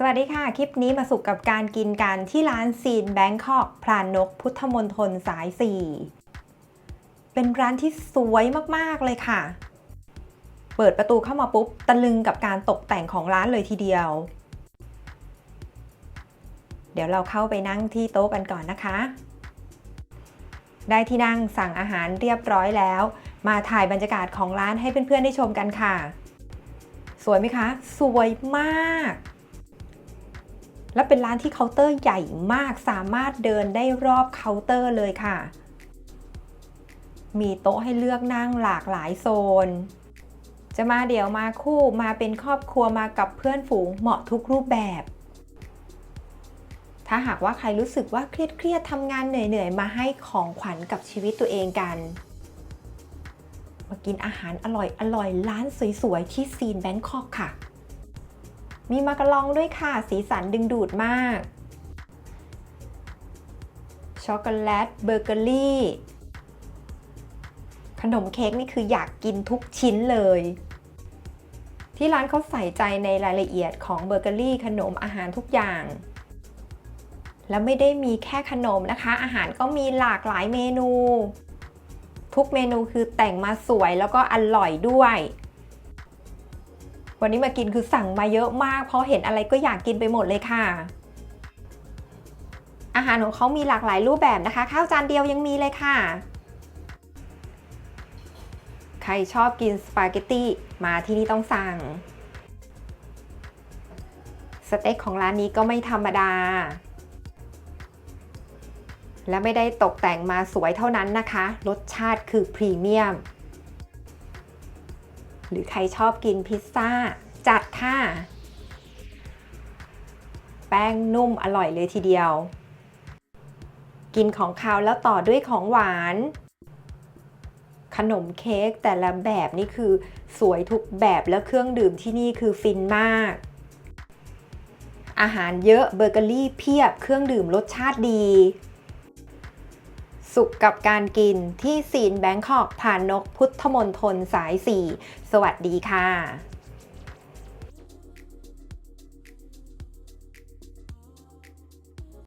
สวัสดีค่ะ คลิปนี้มาสุกกับการกินกันที่ร้านซีนแบงคอกพลานนกพุทธมนทนสาย 4 เป็นร้านที่สวยมาก ๆ เลยค่ะ เปิดประตูเข้ามาปุ๊บ ตะลึงกับการตกแต่งของร้านเลยทีเดียว เดี๋ยวเราเข้าไปนั่งที่โต๊ะกันก่อนนะคะ ได้ที่นั่งสั่งอาหารเรียบร้อยแล้ว มาถ่ายบรรยากาศของร้านให้เพื่อนๆได้ชมกันค่ะ สวยไหมคะ สวยมาก และเป็นร้านที่เคาน์เตอร์ใหญ่มากสามารถเดินได้รอบเคาน์เตอร์เลยค่ะ มีโต๊ะให้เลือกนั่งหลากหลายโซน จะมาเดี่ยวมาคู่มาเป็นครอบครัวมากับเพื่อนฝูงเหมาะทุกรูปแบบ ถ้าหากว่าใครรู้สึกว่าเครียดๆทำงานเหนื่อยๆ มาให้ของขวัญกับชีวิตตัวเองกัน มากินอาหารอร่อยๆร้านสวยๆที่ซีนแบงคอกค่ะ มีมากระลองด้วยค่ะ สีสันดึงดูดมาก ช็อกโกแลตเบเกอรี่ ขนมเค้กนี่คืออยากกินทุกชิ้นเลย ที่ร้านเขาใส่ใจในรายละเอียดของเบเกอรี่ ขนมอาหารทุกอย่าง แล้วไม่ได้มีแค่ขนมนะคะ อาหารก็มีหลากหลายเมนู ทุกเมนูคือแต่งมาสวยแล้วก็อร่อยด้วย วันนี้มากินคือสั่งมาเยอะมาก เพราะเห็นอะไรก็อยากกินไปหมดเลยค่ะ อาหารของเขามีหลากหลายรูปแบบนะคะ ข้าวจานเดียวยังมีเลยค่ะ ใครชอบกินสปาเกตตี้มาที่นี่ต้องสั่ง สเต็กของร้านนี้ก็ไม่ธรรมดาและไม่ได้ตกแต่งมาสวยเท่านั้นนะคะ รสชาติคือพรีเมียม หรือใครชอบกินพิซซ่า จัดค่ะ แป้งนุ่มอร่อยเลยทีเดียว กินของคาวแล้วต่อด้วยของหวาน ขนมเค้กแต่ละแบบนี่คือสวยทุกแบบแล้วเครื่องดื่มที่นี่คือฟินมาก อาหารเยอะเบเกอรี่เพียบเครื่องดื่มรสชาติดี สุขกับการกินที่ซีนแบงคอกผ่านนกพุทธมนทนสาย 4 สวัสดีค่ะ